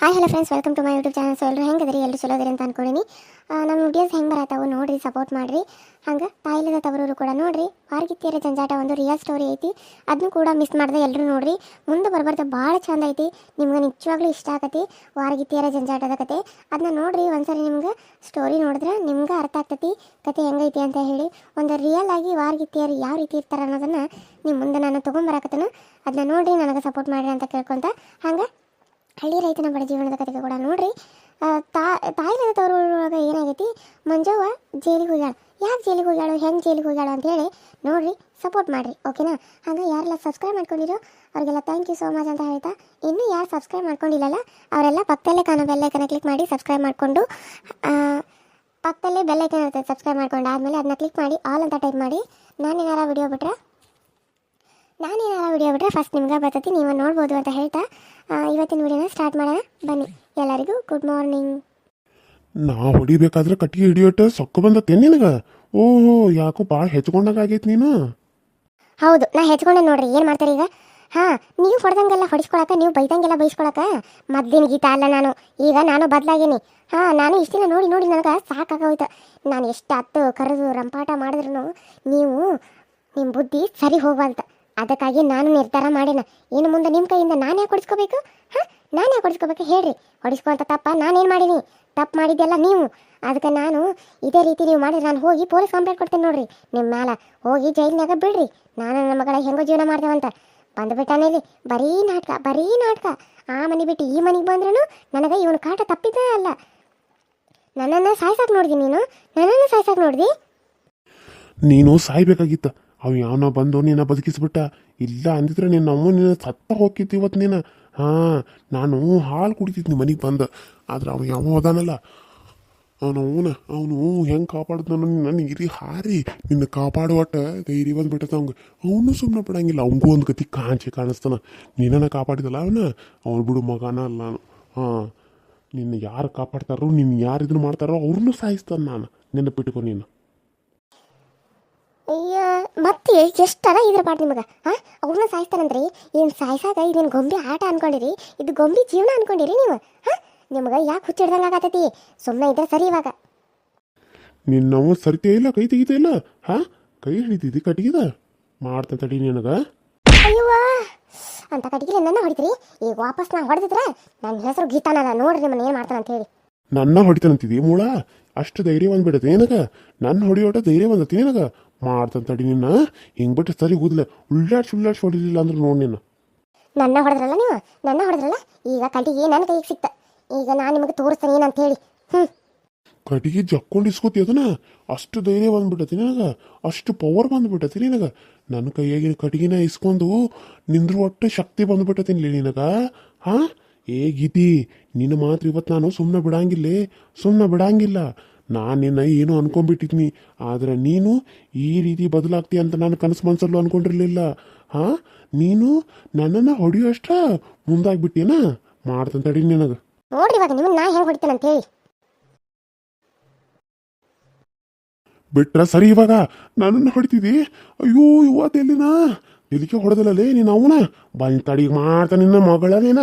Hi hello friends welcome to my YouTube channel so ಎಲ್ಲರೂ ಹೆಂಗದ್ರಿ ಎಲ್ಲರೂ ಚಲೋ ಅಂತ ಅನ್ಕೊಂಡಿನಿ. ನಮ್ಮ ವಿಡಿಯೋಸ್ ಹೆಂಗೆ ಬರತ್ತಾವು ನೋಡಿರಿ ಸಪೋರ್ಟ್ ಮಾಡಿರಿ. ಹಂಗೆ ತಾಯಿಲದ ತವರೂರು ಕೂಡ ನೋಡಿರಿ. ವಾರ್ಗಿತ್ತಿಯರ ಜಂಜಾಟ ಒಂದು ರಿಯಲ್ ಸ್ಟೋರಿ ಐತಿ. ಅದನ್ನು ಕೂಡ ಮಿಸ್ ಮಾಡ್ದೆ ಎಲ್ಲರೂ ನೋಡಿರಿ. ಮುಂದೆ ಬರ್ಬಾರ್ದು ಭಾಳ ಚಂದ ಐತಿ. ನಿಮ್ಗೆ ನಿಜವಾಗ್ಲೂ ಇಷ್ಟ ಆಗತಿ ವಾರ್ಗಿತ್ತಿಯರ ಜಂಜಾಟದ ಕತೆ. ಅದನ್ನ ನೋಡಿರಿ, ಒಂದ್ಸರಿ ನಿಮ್ಗೆ ಸ್ಟೋರಿ ನೋಡಿದ್ರೆ ನಿಮ್ಗೆ ಅರ್ಥ ಆಗ್ತೈತಿ. ಕತೆ ಹೆಂಗೈತಿ ಅಂತ ಹೇಳಿ. ಒಂದು ರಿಯಲ್ ಆಗಿ ವಾರ್ಗಿತ್ತಿಯರು ಯಾವ ರೀತಿ ಇರ್ತಾರೆ ಅನ್ನೋದನ್ನು ನಿಮ್ಮ ಮುಂದೆ ನಾನು ತೊಗೊಂಬರಕತ್ತನ. ಅದನ್ನ ನೋಡಿರಿ, ನನಗೆ ಸಪೋರ್ಟ್ ಮಾಡಿರಿ ಅಂತ ಕೇಳ್ಕೊತ. ಹಂಗೆ ಹಳ್ಳಿ ರೈತನ ಬಡ ಜೀವನದ ಕಥೆ ಕೂಡ ನೋಡ್ರಿ. ತಾಯಿ ತಾ ತಾಯಿನ ತವರೊಳಗೆ ಏನಾಗೈತಿ? ಮಂಜವ್ವ ಜೈಲಿಗೆ ಹೋಗ್ಯಾಳ. ಯಾಕೆ ಜೈಲಿಗೆ ಹೋಗ್ಯಾಳು? ಹೆಂಗೆ ಜೈಲಿಗೆ ಹೋಗ್ಯಾಳು ಅಂತ ಹೇಳಿ ನೋಡ್ರಿ ಸಪೋರ್ಟ್ ಮಾಡಿರಿ ಓಕೆನಾ ಹಾಗೆ ಯಾರೆಲ್ಲ ಸಬ್ಸ್ಕ್ರೈಬ್ ಮಾಡ್ಕೊಂಡಿರೋ, ಅವರಿಗೆಲ್ಲ ಥ್ಯಾಂಕ್ ಯು ಸೋ ಮಚ್ ಅಂತ ಹೇಳ್ತಾ, ಇನ್ನೂ ಯಾರು ಸಬ್ಸ್ಕ್ರೈಬ್ ಮಾಡ್ಕೊಂಡಿಲ್ಲಲ್ಲ, ಅವರೆಲ್ಲ ಪಕ್ಕದಲ್ಲೇ ಕಾಣೋ ಬೆಲ್ಲೈಕನ ಕ್ಲಿಕ್ ಮಾಡಿ ಸಬ್ಸ್ಕ್ರೈಬ್ ಮಾಡಿಕೊಂಡು ಪಕ್ಕದಲ್ಲೇ ಬೆಲ್ಲೈಕನ್ ಇರ್ತದೆ ಸಬ್ಸ್ಕ್ರೈಬ್ ಮಾಡ್ಕೊಂಡು ಆದಮೇಲೆ ಅದನ್ನ ಕ್ಲಿಕ್ ಮಾಡಿ ಆಲ್ ಅಂತ ಟೈಪ್ ಮಾಡಿ. ನಾನು ನಾನೇನಾರ ವಿಡಿಯೋ ಬಿಟ್ರೆ? ಏನಾರ ವಿಡಿಯೋ ಬಿಟ್ರೆ ಫಸ್ಟ್ ನಿಮ್ಗೆ ಬರ್ತೈತಿ, ನೀವು ನೋಡ್ಬೋದು ಅಂತ ಹೇಳ್ತಾ ಇವತ್ತಿನ ವಿಡಿಯೋನ ಸ್ಟಾರ್ಟ್ ಮಾಡೋಣ. ಬನ್ನಿ ಎಲ್ಲರಿಗೂ ಗುಡ್ ಮಾರ್ನಿಂಗ್ ನಾ ಹೊಡಿಬೇಕಾದ್ರೆ ಕಟ್ಟಿಗೆ ಹಿಡಿಯೋಟ ಸೊಕ್ಕ ಬಂದತ್ತೆ ನಿನಗ? ಓಹೋ ಯಾಕೋ ಭಾಳ ಹೆಚ್ಕೊಂಡಾಗ ಆಗೈತಿ ನೀನು? ಹೌದು ನಾ ಹೆಚ್ಕೊಂಡೆ ನೋಡ್ರಿ ಏನು ಮಾಡ್ತಾರೆ ಈಗ? ಹಾಂ ನೀವು ಹೊಡೆದಂಗೆಲ್ಲ ಹೊಡಿಸ್ಕೊಳಕ ನೀವು ಬೈದಂಗೆಲ್ಲ ಬೈಸ್ಕೊಳಕ? ಮದ್ದಿನ ಗೀತ ಅಲ್ಲ ನಾನು ಈಗ ನಾನು ಬದಲಾಗೀನಿ. ಹಾಂ ನಾನು ಇಷ್ಟಿನ ದಿನ ನೋಡಿ ನೋಡಿ ನನಗೆ ಸಾಕಾಗೋಯ್ತು. ನಾನು ಎಷ್ಟು ಹತ್ತು ಕರೆದು ರಂಪಾಟ ಮಾಡಿದ್ರು ನೀವು ನಿಮ್ಮ ಬುದ್ಧಿ ಸರಿ ಹೋಗಲ್ತ ಅದಕ್ಕಾಗಿ ನಾನು ನಿರ್ಧಾರ ಮಾಡೇನ. ಇನ್ನು ಮುಂದೆ ನಿಮ್ಮ ಕೈಯಿಂದ ನಾನೇ ಕೊಡಿಸ್ಕೋಬೇಕು ಹಾ? ನಾನು ಯಾಕೆ ಹೊಡಿಸ್ಕೋಬೇಕು? ಹೇಳ್ರಿ. ಹೊಡಿಸ್ಕೊಂತ ತಪ್ಪ. ನಾನೇನು ಮಾಡೀನಿ? ತಪ್ಪು ಮಾಡಿದ್ದೆಲ್ಲ ನೀವು. ಅದಕ್ಕೆ ನಾನು ಇದೇ ರೀತಿ ನೀವು ಮಾಡಿದ್ರೆ ನಾನು ಹೋಗಿ ಪೊಲೀಸ್ ಕಂಪ್ಲೇಂಟ್ ಕೊಡ್ತೇನೆ ನೋಡ್ರಿ. ನಿಮ್ಮ ಮ್ಯಾಲ ಹೋಗಿ ಜೈಲಿನಾಗ ಬಿಡ್ರಿ. ನಾನು ನನ್ನ ಮಗಳ ಹೆಂಗೋ ಜೀವನ ಮಾಡ್ತೇವಂತ ಬಂದುಬಿಟ್ಟಾನೆ ಇಲ್ಲಿ. ಬರೀ ನಾಟಕ ಬರೀ ನಾಟಕ. ಆ ಮನೆ ಬಿಟ್ಟು ಈ ಮನೆಗೆ ಬಂದ್ರೂ ನನಗೆ ಇವನು ಕಾಟ ತಪ್ಪಿದ್ದೇ ಅಲ್ಲ. ನನ್ನನ್ನು ಸಾಯ್ಸಕ್ಕೆ ನೋಡಿದಿ ನೀನು? ನನ್ನನ್ನು ಸಾಯ್ಸಕ್ಕೆ ನೋಡಿದಿ? ನೀನು ಸಾಯ್ಬೇಕಾಗಿತ್ತ. ಅವ ಯಾವನೋ ಬಂದು ನಿನ್ನ ಬದುಕಿಸ್ಬಿಟ್ಟ. ಇಲ್ಲ ಅಂದಿದ್ರೆ ನಿನ್ನ ಅಮ್ಮ ನಿನ್ನ ಸತ್ತ ಹೋಗಿತ್ತು ಇವತ್ತು ನೀನು. ಹಾ, ನಾನು ಹಾಲು ಕುಡಿತಿದ್ನಿ ಮನೆಗೆ ಬಂದ. ಆದ್ರೆ ಅವ ಯಾವ ಅದಾನಲ್ಲ. ಅವನು ಅವನ, ಅವನು ಹೆಂಗೆ ಕಾಪಾಡ್ದು ನಾನು ನನ್ನ ಇರಿ ಹಾರಿ. ನಿನ್ನ ಕಾಪಾಡುವಟ್ಟ ಧೈರ್ಯ ಬಂದ್ಬಿಟ್ಟದ ಅವ್ಗೆ ಅವನು ಸುಮ್ಮನೆ ಬಿಡಂಗಿಲ್ಲ ಅವಂಗೂ ಒಂದು ಗತಿ ಕಾಂಚೆ ಕಾಣಿಸ್ತಾನ. ನೀನ ಕಾಪಾಡಿದಲ್ಲ ಅವನ? ಅವನು ಬಿಡು ಮಗನ ಅಲ್ಲ ನಾನು ಹಾಂ, ನಿನ್ನ ಯಾರು ಕಾಪಾಡ್ತಾರೋ ನಿನ್ನ ಯಾರು ಇದನ್ನು ಮಾಡ್ತಾರೋ ಅವ್ರನ್ನೂ ಸಾಯಿಸ್ತಾನೆ ನಾನು. ನೆನಪಿಟ್ಕೊ ನೀನು. ಮತ್ತೆ ಎಷ್ಟರ ಇದ್ರ ಪಾಡ್ ನಿಮಗೆ? ಹಾಂ ಅವ್ರನ್ನ ಸಾಯಿಸ್ತಾನಂದ್ರಿ? ಏನು ಸಾಯಿಸಾಗ ಇದೇನು ಗೊಂಬೆ ಆಟ ಅನ್ಕೊಂಡಿರಿ? ಇದು ಗೊಂಬೆ ಜೀವನ ಅನ್ಕೊಂಡಿರಿ ನೀವು? ಹಾಂ? ನಿಮಗೆ ಯಾಕೆ ಹುಚ್ಚಿಡ್ದಂಗೆ ಆಗತ್ತೈತಿ ಸುಮ್ಮನೆ ಇದ್ರೆ ಸರಿ ಇವಾಗ. ನಿನ್ನವ ಸರಿತೇ ಇಲ್ಲ ಕೈ ತೆಗಿತಾ ಇಲ್ಲ. ಹಾಂ? ಕೈ ಹಿಡಿದಿದ್ದು ಕಟ್ಟಿಗಿದ? ಮಾಡ್ತ ತಡಿ ನಿನಗ. ಅಯ್ಯೋ ಅಂತ ಕಟ್ಟಿಗೆ ನನ್ನ ಹೊಡಿತೀರಿ? ಈಗ ವಾಪಸ್ ನಾ ಹೊಡೆದಿದ್ರೆ ನನ್ನ ಹೆಸರು ಗೀತಾನಲ್ಲ. ನೋಡ್ರಿ ನಿಮ್ಮನ್ನ ಏನು ಮಾಡ್ತಾನೆ ಅಂತ ಹೇಳಿ. ನನ್ನ ಹೊಡಿತಾನಂತಿದಿ ಮೂಳ? ಅಷ್ಟು ಧೈರ್ಯ ಬಂದ್ಬಿಡತ್ತೆ ನಿನಗ? ನನ್ನ ಹೊಡಿಯೋಟ ಧೈರ್ಯ ಬಂದತಿ ನಿನಗ? ಮಾಡ್ತಾನ ತಡಿ ನಿನ್ನ ಹಿಂಗ್ ಬಿಟ್ಟು ಸರಿ ಕೂದ್ಲೆ ಉಳ್ಳಾಡ್ಸಿ ಉಳ್ಳಾಡ್ಸಿ ಹೊಡಿಲಿಲ್ಲ ಅಂದ್ರೆ ನೋಡಿ ನಿನ್ನ ನನ್ನ ಹೊಡೆದ್ರಲ್ಲ ನೀವು? ನನ್ನ ಹೊಡೆದ್ರಲ್ಲ? ಈಗ ಕಟ್ಟಿಗೆ ನನ್ನ ಕೈಗೆ ಸಿಕ್ತ. ಈಗ ನಾನು ನಿಮಗೆ ತೋರಿಸ್ತೇನೆ ಏನಂತ ಹೇಳಿ ಹ್ಞೂ ಕಟ್ಟಿಗೆ ಜಕ್ಕೊಂಡು ಇಸ್ಕೋತಿ ಅದನ್ನ? ಅಷ್ಟು ಧೈರ್ಯ ಬಂದ್ಬಿಟ್ಟತಿ ನಿನಗ? ಅಷ್ಟು ಪವರ್ ಬಂದ್ಬಿಟ್ಟತಿ ನಿನಗ? ನನ್ನ ಕೈಯಾಗಿನ ಕಟ್ಟಿಗೆನ ಇಸ್ಕೊಂಡು ನಿಂದ್ರು ಒಟ್ಟು ಶಕ್ತಿ ಬಂದ್ಬಿಟ್ಟತಿನ್ಲಿ ನಿನಗ ಹಾ? ಏ ಗೀತಿ ನಿನ್ನ ಮಾತ್ರ ಇವತ್ತು ನಾನು ಸುಮ್ಮನೆ ಬಿಡಂಗಿಲ್ಲ. ಸುಮ್ಮನೆ ಬಿಡಂಗಿಲ್ಲ. ನಾನು ನಿನ್ನ ಏನು ಅನ್ಕೊಂಡ್ಬಿಟ್ಟಿದ್ನಿ. ಆದ್ರೆ ನೀನು ಈ ರೀತಿ ಬದಲಾಗ್ತಿ ಅಂತ ನಾನು ಕನಸು ಮನಸ್ಸಲ್ಲೂ ಅನ್ಕೊಂಡಿರಲಿಲ್ಲ. ಹಾ? ನೀನು ನನ್ನನ್ನು ಹೊಡಿಯೋಷ್ಟ ಮುಂದಾಗ್ಬಿಟ್ಟೇನ? ಮಾಡ್ತಂತ ತಡಿ ನಿನಗೆ. ನೋಡ್ರಿ ಇವಾಗ ನಿಮ್ಮನ್ನ ನಾ ಹೆಂಗೆ ಹೊಡಿತೇನೆ ಅಂತ ಹೇಳಿ ಬಿಟ್ರ ಸರಿ ಇವಾಗ. ನನ್ನನ್ನು ಹೊಡಿತಿದ್ದಿ ಅಯ್ಯೋ ಇವತ್ತು ಎಲ್ಲಿನ ಎಲ್ಲಿಗೆ ಹೊಡೆದಲ್ಲೇ ನೀನು ಅವನ? ಬಂದ್ ತಡಿ ಮಾಡ್ತಾ ನಿನ್ನ ಮಗಳ ನೀನ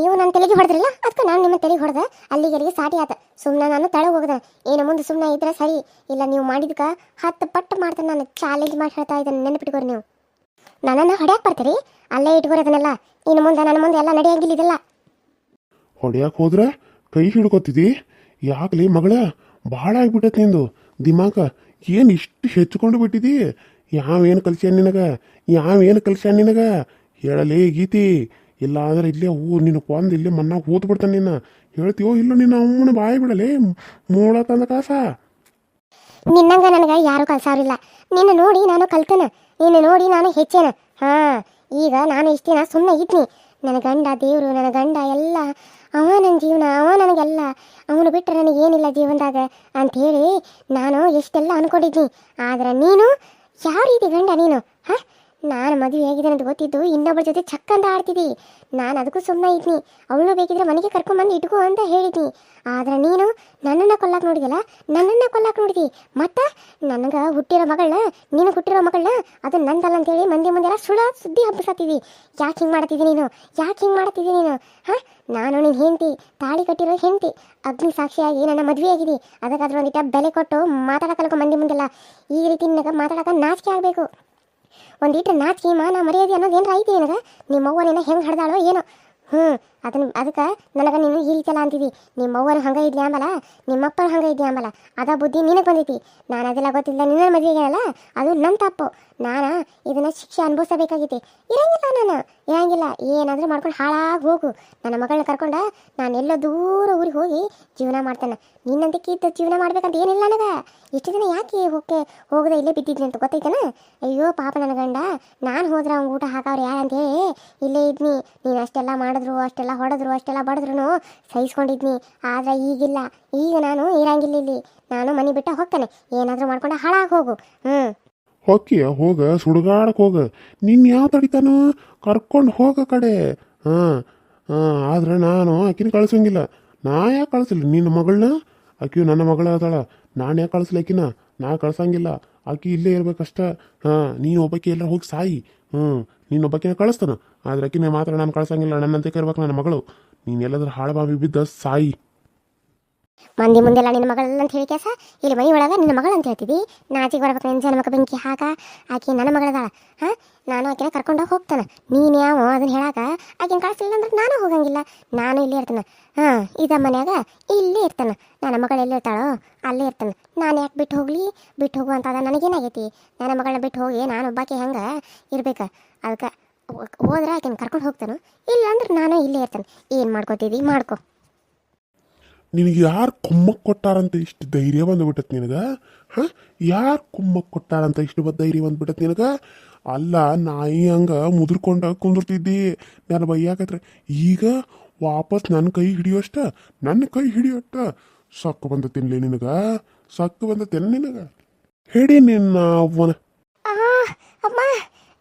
ನೀವು ನನ್ನ ತಲೆಗೆ ಹೊಡೆದ್ರಲ್ಲ? ಅದಕ್ಕೆ ನಾನು ನಿಮ್ಮ ತಲೆಗೆ ಹೊಡೆದೆ. ಅಲ್ಲಿಗೆ ಅಲ್ಲಿಗೆ ಸಾಟಿ ಆತ. ಸುಮ್ಮನೆ ನಾನು ತಳ ಹೋಗದ. ಏನು ಮುಂದೆ ಸುಮ್ಮನೆ ಇದ್ರೆ ಸರಿ. ಇಲ್ಲ ನೀವು ಮಾಡಿದ್ಕ ಹತ್ತು ಪಟ್ಟು ಮಾಡ್ತೇನೆ ನಾನು. ಚಾಲೆಂಜ್ ಮಾಡಿ ಹೇಳ್ತಾ ಇದ್ದೇನೆ. ನೆನಪಿಟ್ಕೋರಿ ನೀವು. ನನ್ನನ್ನು ಹೊಡ್ಯಾಕ್ ಬರ್ತೀರಿ? ಅಲ್ಲೇ ಇಟ್ಕೋರೋದನ್ನೆಲ್ಲ. ಇನ್ನು ಮುಂದೆ ನನ್ನ ಮುಂದೆ ಎಲ್ಲ ನಡೆಯಂಗಿಲ್ಲ ಇದೆಲ್ಲ. ಹೊಡ್ಯಾಕ್ ಹೋದ್ರ ಕೈ ಹಿಡ್ಕೊತಿದಿ? ಯಾಕಲಿ ಮಗಳ? ಭಾಳ ಆಗ್ಬಿಟ್ಟತ್ ನಿಂದು. ದಿಮಾಕ, ಏನು ಇಷ್ಟು ಹೆಚ್ಚಿಕೊಂಡು ಬಿಟ್ಟಿದಿ? ಯಾವೇನು ಕಲ್ಸ್ಯಾನ ನಿನಗ? ಯಾವೇನು ಕಲ್ಸ್ಯಾನ ನಿನಗ? ಹೇಳಲೇ ಗೀತಿ. ಇಲ್ಲ ಅಂದ್ರೆ ಇಲ್ಲೇ ಹೂ ನಿನ್ನ ಕೊಂದು ಇಲ್ಲೇ ಮಣ್ಣಾಗ ಹೂತ್ ಬಿಡ್ತಾನೆ ನಿನ್ನ ಹೇಳ್ತೀಯೋ ಇಲ್ಲ ನಿನ್ನ ಅಮ್ಮನ ಬಾಯಿ ಬಿಡಲೇ ಮೂಳ ತಂದ ಕಾಸ. ನಿನ್ನಂಗ ನನಗೆ ಯಾರು ಕಲ್ಸಾರಿಲ್ಲ. ನಿನ್ನ ನೋಡಿ ನಾನು ಕಲ್ತನ, ನಿನ್ನ ನೋಡಿ ನಾನು ಹೆಚ್ಚೇನ. ಹಾ, ಈಗ ನಾನು ಇಷ್ಟ ದಿನ ಸುಮ್ಮನೆ ಇದ್ನಿ. ನನ್ನ ಗಂಡ ದೇವರು, ನನ್ನ ಗಂಡ ಎಲ್ಲ, ಅವ ನನ್ನ ಜೀವನ, ಅವ ನನಗೆಲ್ಲ. ಅವನು ಬಿಟ್ಟರೆ ನನಗೇನಿಲ್ಲ ಜೀವನದಾಗ ಹೇಳಿ ನಾನು ಎಷ್ಟೆಲ್ಲ ಅನ್ಕೊಂಡಿದ್ನಿ. ಆದ್ರೆ ನೀನು, ಯಾವ ರೀತಿ ಗಂಡ ನೀನು? ಹಾ? ನಾನು ಮದುವೆ ಆಗಿದೆ ಅಂತ ಗೊತ್ತಿದ್ದು ಇನ್ನೊಬ್ಬರ ಜೊತೆ ಚಕ್ಕ ಅಂತ ಆಡ್ತಿದ್ದಿ. ನಾನು ಅದಕ್ಕೂ ಸುಮ್ಮನೆ ಇದ್ನಿ. ಅವಳು ಬೇಕಿದ್ರೆ ಮನೆಗೆ ಕರ್ಕೊಂಬಂದು ಇಟ್ಕೋ ಅಂತ ಹೇಳಿದ್ನಿ. ಆದ್ರೆ ನೀನು ನನ್ನನ್ನು ಕೊಲ್ಲಕ್ಕೆ ನೋಡಿದಲ್ಲ ನನ್ನನ್ನು ಕೊಲ್ಲಕ್ಕೆ ನೋಡಿದಿ ಮತ್ತೆ ನನಗೆ ಹುಟ್ಟಿರೋ ಮಗಳನ್ನ ನೀನು ಹುಟ್ಟಿರೋ ಮಗಳನ್ನ ಅದು ನಂದಲ್ಲ ಅಂತೇಳಿ ಮಂದಿ ಮುಂದೆಲ್ಲ ಸುಳ ಸುದ್ದಿ ಹಬ್ಬಿಸತ್ತಿದ್ದಿ ಯಾಕೆ ಹಿಂಗೆ ಮಾಡ್ತಿದ್ದಿ ನೀನು? ಯಾಕೆ ಹಿಂಗೆ ಮಾಡ್ತಿದ್ದಿ ನೀನು? ಹಾಂ? ನಾನು ನಿನ್ನ ಹೆಂಡತಿ, ತಾಳಿ ಕಟ್ಟಿರೋ ಹೆಂಡತಿ. ಅಗ್ನಿ ಸಾಕ್ಷಿಯಾಗಿ ನನ್ನ ಮದುವೆ ಆಗಿದೆ ಅದಕ್ಕಾದ್ರೂ ಒಂದಿಟ್ಟ ಬೆಲೆ ಕೊಟ್ಟು ಮಾತಾಡಕಲ್ಕೊ ಮಂದಿ ಮುಂದೆಲ್ಲ. ಈ ರೀತಿ ನಿನಗೆ ಮಾತಾಡಕ ನಾಚಿಕೆ ಆಗಬೇಕು. ಒಂದಿಟ್ಟು ನಾಚಿಕೆ ಮಾನ ಮರ್ಯಾದೆ ಅನ್ನೋದು ಏನಾರ ಐತಿ ನಿನಗೆ? ನಿಮ್ಮ ಅವ್ವ ನಿನ್ನ ಹೆಂಗೆ ಹಡ್ದಾಳೋ ಏನೋ? ಹ್ಞೂ ಅದನ್ನ ಅದಕ್ಕೆ ನನಗೆ ನೀನು ಈ ರೀತಿಯಲ್ಲ ಅಂತಿದ್ದಿ ನಿಮ್ಮ ಅವ್ವನ ಹಂಗೆ ಇದ್ಲಿ ಆಂಬಲ ನಿಮ್ಮಪ್ಪನ ಹಂಗೆ ಇದ್ಲಿ ಆಂಬಲ ಅದ ಬುದ್ಧಿ ನಿನಗೆ ಬಂದೈತಿ. ನಾನು ಅದೆಲ್ಲ ಗೊತ್ತಿಲ್ಲ, ನಿನ್ನ ಮದುವೆಗೆಲ್ಲ ಅದು ನನ್ನ ತಪ್ಪು. ನಾನು ಇದನ್ನ ಶಿಕ್ಷೆ ಅನುಭವಿಸಬೇಕಾಗೈತಿ. ಇರಂಗಿಲ್ಲ ನಾನು. ಇರಂಗಿಲ್ಲ. ಏನಾದರೂ ಮಾಡ್ಕೊಂಡು ಹಾಳಾಗಿ ಹೋಗು. ನನ್ನ ಮಗಳನ್ನ ಕರ್ಕೊಂಡು ನಾನು ಎಲ್ಲೋ ದೂರ ಊರಿಗೆ ಹೋಗಿ ಜೀವನ ಮಾಡ್ತೇನೆ. ನಿನ್ನಂತೆ ಕೀತ ಜೀವನ ಮಾಡ್ಬೇಕಂತ ಏನಿಲ್ಲ ನನಗೆ. ಇಷ್ಟು ದಿನ ಯಾಕೆ ಹೋಗಕ್ಕೆ ಹೋಗದೆ ಇಲ್ಲೇ ಬಿದ್ದಿದ್ನಿ ಅಂತ ಗೊತ್ತೈತಾನೆ? ಅಯ್ಯೋ ಪಾಪ ನನ್ನ ಗಂಡ. ನಾನು ಹೋದ್ರೆ ಅವ್ನು ಊಟ ಹಾಕವ್ರು ಯಾರಂತೇಳಿ ಇಲ್ಲೇ ಇದ್ನಿ. ನೀನು ಅಷ್ಟೆಲ್ಲ ಮಾಡಿದ್ರು, ಅಷ್ಟೆಲ್ಲ ಹೊಡೆದ್ರು, ಅಷ್ಟೆಲ್ಲ ಬಡಿದ್ರು ಸಹಿಸ್ಕೊಂಡಿದ್ನಿ. ಆದ್ರೆ ಈಗಿಲ್ಲ. ಈಗ ನಾನು ಇರಂಗಿಲ್ಲ ಇಲ್ಲಿ. ನಾನು ಮನೆ ಬಿಟ್ಟ ಹೋಗ್ತೇನೆ ಏನಾದರೂ ಮಾಡ್ಕೊಂಡು ಹಾಳಾಗಿ ಹೋಗು. ಹ್ಞೂ ಹೊಕ್ಕಿಯ, ಹೋಗ ಸುಡುಗಾಡಕ್ಕೆ ಹೋಗ. ನಿನ್ನ ಯಾವ ತಡಿತಾನೋ? ಕರ್ಕೊಂಡು ಹೋಗ ಕಡೆ. ಹಾಂ ಹಾಂ, ಆದ್ರೆ ನಾನು ಆಕಿನ ಕಳ್ಸಂಗಿಲ್ಲ. ನಾ ಯಾಕೆ ಕಳಿಸಿಲ್ಲ? ನಿನ್ನ ಮಗಳನ್ನ ಆಕಿಯು ನನ್ನ ಮಗಳ ಅದಾಳ ನಾನು ಯಾಕೆ ಕಳಿಸ್ಲಿ ಆಕಿನ ನಾ ಕಳ್ಸಂಗಿಲ್ಲ. ಆಕಿ ಇಲ್ಲೇ ಇರ್ಬೇಕಷ್ಟ. ಹಾಂ, ನೀನು ಒಬ್ಬಾಕಿ ಎಲ್ಲ ಹೋಗಿ ಸಾಯಿ. ಹ್ಞೂ ನೀನು ಒಬ್ಬಾಕಿನ ಕಳಿಸ್ತಾನ. ಆದ್ರೆ ಮಾತ್ರ ನಾನು ಕಳ್ಸಂಗಿಲ್ಲ. ನನ್ನಂತೆ ಇರ್ಬೇಕು ನನ್ನ ಮಗಳು. ನೀನು ಹಾಳು ಬಾವಿ ಬಿದ್ದ ಸಾಯಿ. ಮಂದಿ ಮುಂದೆಲ್ಲ ನಿನ್ನ ಮಗಳಲ್ಲ ಅಂತ ಹೇಳಿ ಕೇಸ? ಇಲ್ಲಿ ಮನೆ ಒಳಗೆ ನಿನ್ನ ಮಗಳು ಅಂತ ಹೇಳ್ತೀವಿ. ನಾಚಿಗೆ ಬರ್ಬೇಕು, ನಿನ್ನ ಜನ್ಮಕ್ಕೆ ಬೆಂಕಿ ಹಾಕ. ಆಕೆ ನನ್ನ ಮಗಳದಾಳ. ಹಾಂ? ನಾನು ಆಕಿನ ಕರ್ಕೊಂಡು ಹೋಗ್ತಾನೆ. ನೀನು ಯಾವ ಅದನ್ನ ಹೇಳಾಕ? ಆಕಿನ ಕಳಿಸ್ಲಿಲ್ಲ ಅಂದ್ರೆ ನಾನು ಹೋಗಂಗಿಲ್ಲ. ನಾನು ಇಲ್ಲೇ ಇರ್ತಾನೆ. ಹಾಂ, ಇದ ಮನ್ಯಾಗ ಇಲ್ಲೇ ಇರ್ತಾನೆ. ನನ್ನ ಮಗಳು ಎಲ್ಲಿ ಇರ್ತಾಳೋ ಅಲ್ಲೇ ಇರ್ತಾನೆ. ನಾನು ಯಾಕೆ ಬಿಟ್ಟು ಹೋಗ್ಲಿ? ಬಿಟ್ಟು ಹೋಗುವಂಥದ್ದು ನನಗೇನಾಗೈತಿ? ನನ್ನ ಮಗಳನ್ನ ಬಿಟ್ಟು ಹೋಗಿ ನಾನು ಒಬ್ಬಾಕೆ ಹೆಂಗೆ ಇರ್ಬೇಕು? ಅದಕ್ಕೆ ಹೋದ್ರೆ ಆಕೆನ ಕರ್ಕೊಂಡು ಹೋಗ್ತಾನೆ? ಇಲ್ಲ ಅಂದ್ರೆ ನಾನು ಇಲ್ಲೇ ಇರ್ತಾನೆ. ಏನು ಮಾಡ್ಕೋತಿದ್ದಿ ಮಾಡ್ಕೊ. ನಿನಗೆ ಯಾರು ಕುಮ್ಮಕ್ ಕೊಟ್ಟಾರಂತ ಇಷ್ಟು ಧೈರ್ಯ ಬಂದ್ಬಿಟ್ಟತ್ ನಿನಗ? ಹಾಂ? ಯಾರು ಕುಮ್ಮಕ್ಕೆ ಕೊಟ್ಟಾರಂತ ಇಷ್ಟು ಧೈರ್ಯ ಬಂದ್ಬಿಟ್ಟತ್ ನಿನಗ? ಅಲ್ಲ, ನಾಯಿ ಹಂಗ ಮುದುರ್ಕೊಂಡ ಕುಂದಿರ್ತಿದ್ದಿ. ನಾನು ಬೈಯಾಕತ್ರ. ಈಗ ವಾಪಸ್ ನನ್ನ ಕೈ ಹಿಡಿಯೋಷ್ಟ? ನನ್ನ ಕೈ ಹಿಡಿಯೋಷ್ಟ? ಸಕ್ಕು ಬಂದ ತಿನ್ಲಿ ನಿನಗ? ಸಕ್ಕು ಬಂದ ತಿನ್ ನಿನಗ? ಹೇಳಿ ನಿನ್ನ ಅವನ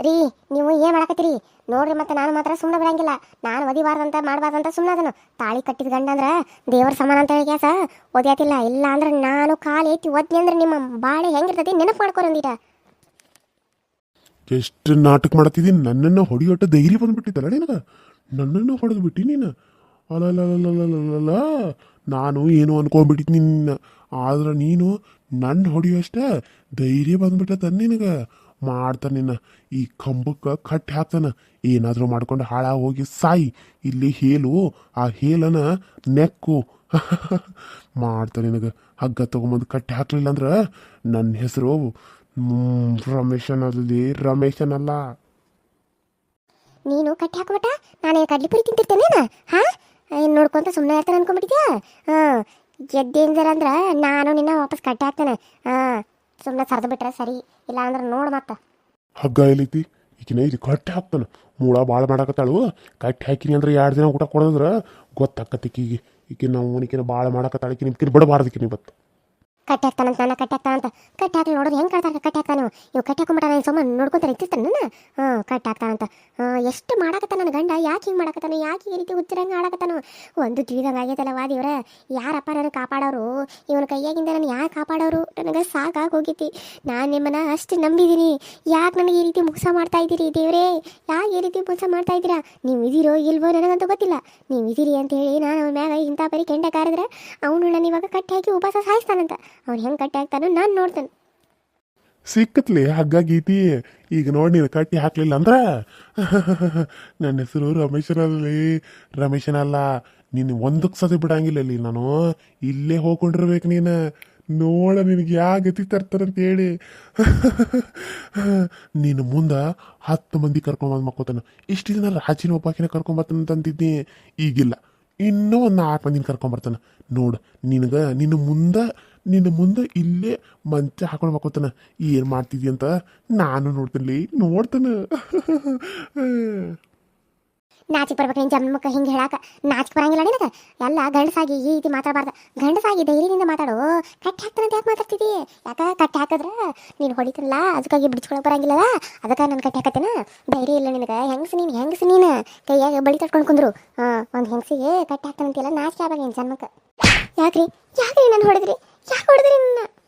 ರೀ, ನೀವು ಏನ್ ಮಾಡಕತ್ತೀರಿ? ನೋಡ್ರಿ ಮತ್ತೆ ನಾನು ಮಾತ್ರ ಸುಮ್ಮನೆ ಬಿಡಂಗಿಲ್ಲ. ನಾನು ಒದಿಬಾರ್ದಂತ, ಮಾಡಬಾರ್ದಂತ ಸುಮ್ಮನೆ ಅದನ್ನು ತಾಳಿ ಕಟ್ಟಿದ ಗಂಡ ಅಂದ್ರ ದೇವರ ಸಮಾನ ಅಂತ ಹೇಳಿ ಕ್ಯಾಸ ಒದ್ಯಾತಿಲ್ಲ, ಇಲ್ಲ ಅಂದ್ರೆ ನಾನು ಕಾಲು ಐತಿ ಒದ್ನಿ ಅಂದ್ರೆ ನಿಮ್ಮ ಬಾಳೆ ಹೆಂಗಿರ್ತದೆ ನೆನಪು ಮಾಡ್ಕೊರಂದಿರ ಎಷ್ಟು ನಾಟಕ ಮಾಡತ್ತಿದ್ದೀನಿ ನನ್ನನ್ನು ಹೊಡಿಯೋಟ ಧೈರ್ಯ ಬಂದ್ಬಿಟ್ಟಿದ್ದಲ್ಲ ನಿನಗ? ನನ್ನನ್ನು ಹೊಡೆದು ಬಿಟ್ಟಿ ನೀನು? ಅಲ್ಲ ನಾನು ಏನು ಅನ್ಕೊಂಡ್ಬಿಟ್ಟಿದ್ದೀನಿ ನಿನ್ನ. ಆದ್ರೆ ನೀನು ನನ್ನ ಹೊಡಿಯೋಷ್ಟ ಧೈರ್ಯ ಬಂದ್ಬಿಟ್ಟದ ನಿನಗ. ಮಾಡ್ತಾನೆ ನಿನ್ನ ಈ ಕಂಬಕ್ಕೆ ಕಟ್ಟಿ ಹಾಕ್ತಾನ. ಏನಾದರೂ ಮಾಡ್ಕೊಂಡು ಹಾಳಾಗಿ ಹೋಗಿ ಸಾಯಿ. ಇಲ್ಲಿ ಹೇಲು, ಆ ಹೇಲನ ನೆಕ್ಕು. ಮಾಡ್ತಾನೆ ನಿನಗೆ. ಹಗ್ಗ ತಗೊಂಬಂದು ಕಟ್ಟಿ ಹಾಕ್ಲಿಲ್ಲ ಅಂದ್ರೆ ನನ್ನ ಹೆಸರು ರಮೇಶನಲ್ಲಿ ರಮೇಶನಲ್ಲ ನೀನು ಕಟ್ಟಿ ಹಾಕ್ಬಿಟ್ಟ, ನಾನು ಕಡ್ಲಿ ಪುರಿ ತಿಂತಿರ್ತೇನೇನ ಹಾ? ಏನು ನೋಡ್ಕೊಂತ ಸುಮ್ಮನೆ ಇರ್ತಾನೆ ಅನ್ಕೊಂಡ್ಬಿಟ್ಟಿದ್ಯಾ? ಹಾಂ. ಗೆದ್ದೇನ್ ಅಂದ್ರೆ ನಾನು ನಿನ್ನ ವಾಪಸ್ ಕಟ್ಟಿ ಹಾಕ್ತಾನೆ. ಹಾಂ. ಸುಮ್ಮನೆ ಸರಿದು ಬಿಟ್ರೆ ಸರಿ ಇಲ್ಲ ಅಂದ್ರೆ ನೋಡು ಮತ್ತೆ. ಹಗ್ಗ ಎಲ್ಲೈತಿ ಈಕಿನ ಇದು ಕಟ್ಟಿ ಹಾಕ್ತಾನೆ. ಮೂಳ ಭಾಳ ಮಾಡಾಕತ್ತಾಳು. ಕಟ್ಟಿ ಹಾಕಿನಿ ಅಂದ್ರೆ ಎರಡು ದಿನ ಊಟ ಕೊಡೋದ್ರ ಗೊತ್ತಾಕತಿ ಈಕಿಗೆ. ಈಕಿನ ನಾವು ಭಾಳ ಮಾಡಕತ್ತಾಳ. ಈಕಿನ ಬಿಡಬಾರ್ದು ಇವತ್ತು. ಕಟ್ಟಿ ಹಾಕ್ತಾನಂತ ನನ್ನ ಕಟ್ಟಿ ಹಾಕ್ತಾನಂತ ಕಟ್ಟಿ ಹಾಕಿ ನೋಡೋದು ಹೆಂಗೆ ಕಾಡ್ತಾರೆ ಕಟ್ಟಿ ಹಾಕ್ತಾನೆ ಇವ್ ಕಟ್ಟಿ ಹಾಕೊಂಬಿಟ್ಟ ನಾನು ಸುಮ್ಮನೆ ನೋಡ್ಕೊಂತಾರೆ ಇರ್ತಿರ್ತಾನೆ ನನ್ನ ಹಾಂ ಕಟ್ಟಿ ಹಾಕ್ತಾನಂತ ಅಂತ ಎಷ್ಟು ಮಾಡಾಕತ್ತ ನನ್ನ ಗಂಡ? ಯಾಕೆ ಹಿಂಗೆ ಮಾಡಾಕತ್ತಾನು? ಯಾಕೆ ಈ ರೀತಿ ಹುಚ್ಚಿರಂಗೆ ಆಡಾಕತ್ತಾನು ಒಂದು ತಿಳಿದಂಗೆ ಆಗೈತಲ್ಲ ಇವರ ಯಾರಪ್ಪ ನನಗೆ ಕಾಪಾಡೋರು? ಇವನ ಕೈಯಾಗಿಂದ ನಾನು ಯಾಕೆ ಕಾಪಾಡೋರು? ನನಗೆ ಸಾಕಾಗಿ ಹೋಗಿತಿ ನಾನು ನಿಮ್ಮನ್ನ ಅಷ್ಟು ನಂಬಿದ್ದೀನಿ ಯಾಕೆ ನನಗೆ ಈ ರೀತಿ ಮೋಸ ಮಾಡ್ತಾ ಇದ್ದೀರಿ ದೇವರೇ? ಯಾಕೆ ಈ ರೀತಿ ಮೋಸ ಮಾಡ್ತಾ ಇದ್ದೀರಾ? ನೀವು ಇದೀರೋ ಇಲ್ವೋ ನನಗಂತೂ ಗೊತ್ತಿಲ್ಲ. ನೀವು ಇದೀರಿ ಅಂತ ಹೇಳಿ ನಾನು ಮ್ಯಾಗ ಇಂಥ ಪರಿ ಕೆಂಡ ಕಾರಿದ್ರೆ ಅವನು ನಾನು ಇವಾಗ ಕಟ್ಟಿ ಹಾಕಿ ಉಪವಾಸ ಸಾಯಿಸ್ತಾನಂತ. ಅವ್ನು ಹೆಂಗೆ ಕಟ್ಟಿ ಹಾಕ್ತಾನೋ ನಾನು ನೋಡ್ತೇನೆ. ಸಿಕ್ಕತ್ಲಿ, ಹಗ್ಗ ಗೀತಿ ಈಗ ನೋಡಿ ನೀನು ಕಟ್ಟಿ ಹಾಕ್ಲಿಲ್ಲ ಅಂದ್ರ? ನನ್ನ ಹೆಸರು ರಮೇಶನಲ್ಲಿ ರಮೇಶನಲ್ಲ ನೀನು ಒಂದಕ್ಕೆ ಸತಿ ಬಿಡಂಗಿಲ್ಲ ಇಲ್ಲಿ ನಾನು. ಇಲ್ಲೇ ಹೋಗ್ಕೊಂಡಿರ್ಬೇಕು ನೀನು. ನೋಡ ನಿನಗೆ ಯಾವ ಗತಿ ತರ್ತಾರಂತ ಹೇಳಿ. ನೀನು ಮುಂದೆ ಹತ್ತು ಮಂದಿ ಕರ್ಕೊಂಬಂದು ಮಕ್ಕೋತಾನ. ಇಷ್ಟು ದಿನ ರಾಜಿನ ಒಬ್ಬಾಕಿನ ಕರ್ಕೊಂಬರ್ತಾನೆ ಅಂತಂತಿದ್ನಿ ಈಗಿಲ್ಲ. ಇನ್ನೂ ಒಂದು ನಾಲ್ಕು ಮಂದಿನ ಕರ್ಕೊಂಬರ್ತಾನೆ ನೋಡು, ನಿನಗೆ, ನಿನ್ನ ಮುಂದೆ ನಿನ್ನ ಮುಂದೆ ಇಲ್ಲೇ ಮಂಚ ಹಾಕೊಂಡು ಹಾಕೋತಾನೆ ಏನು ಮಾಡ್ತಿದ್ದಿ ಅಂತ ನಾನು ನೋಡ್ತೀನಿ ನೋಡ್ತಾನೆ. ನಾಚಿಕ್ ಬರ್ಬೇಕು ನಿನ್ ಜನ್ಮಕ್ಕೆ ಹಿಂಗೆ ಹೇಳಾಕ. ನಾಚಿಕ್ ಬರಂಗಿಲ್ಲ ನಿನಗೆ? ಎಲ್ಲ ಗಂಡಸಾಗಿ ಈ ರೀತಿ ಮಾತಾಡಬಾರ್ದು. ಗಂಡಸಾಗಿ ಧೈರ್ಯದಿಂದ ಮಾತಾಡು. ಕಟ್ಟಿ ಹಾಕ್ತಾನಂತ ಯಾಕೆ ಮಾತಾಡ್ತಿದ್ದಿ ಯಾಕ ಕಟ್ಟಿ ಹಾಕಿದ್ರೆ? ನೀನು ಹೊಡಿತಲ್ಲ ಅದಕ್ಕಾಗಿ ಬಿಡ್ಸ್ಕೊಳಕ್ ಬರಂಗಿಲ್ಲಲ್ಲ ಅದಕ್ಕೆ ನಾನು ಕಟ್ಟಿ ಹಾಕತ್ತೇನ? ಧೈರ್ಯ ಇಲ್ಲ ನಿನಗೆ. ಹೆಂಗಸ ನೀನು ಹೆಂಗಸ ನೀನು? ಕೈಯಾಗ ಬಳಿ ತಟ್ಕೊಂಡು ಕುಂದ್ರು. ಹಾಂ, ಒಂದು ಹೆಂಗಸಿಗೆ ಕಟ್ಟಿ ಹಾಕ್ತಾನಂತಿಲ್ಲ ನಾಚಿಕೆ ಆಗ್ಬೇಕು ನಿನ್ ಜನ್ಮಕ್ಕೆ. ಯಾಕ್ರಿ? ಯಾಕ್ರಿ ನಾನು ಹೊಡೆದ್ರಿ? ಯಾಕೆ ಹೊಡೆದ್ರಿ ನನ್ನ?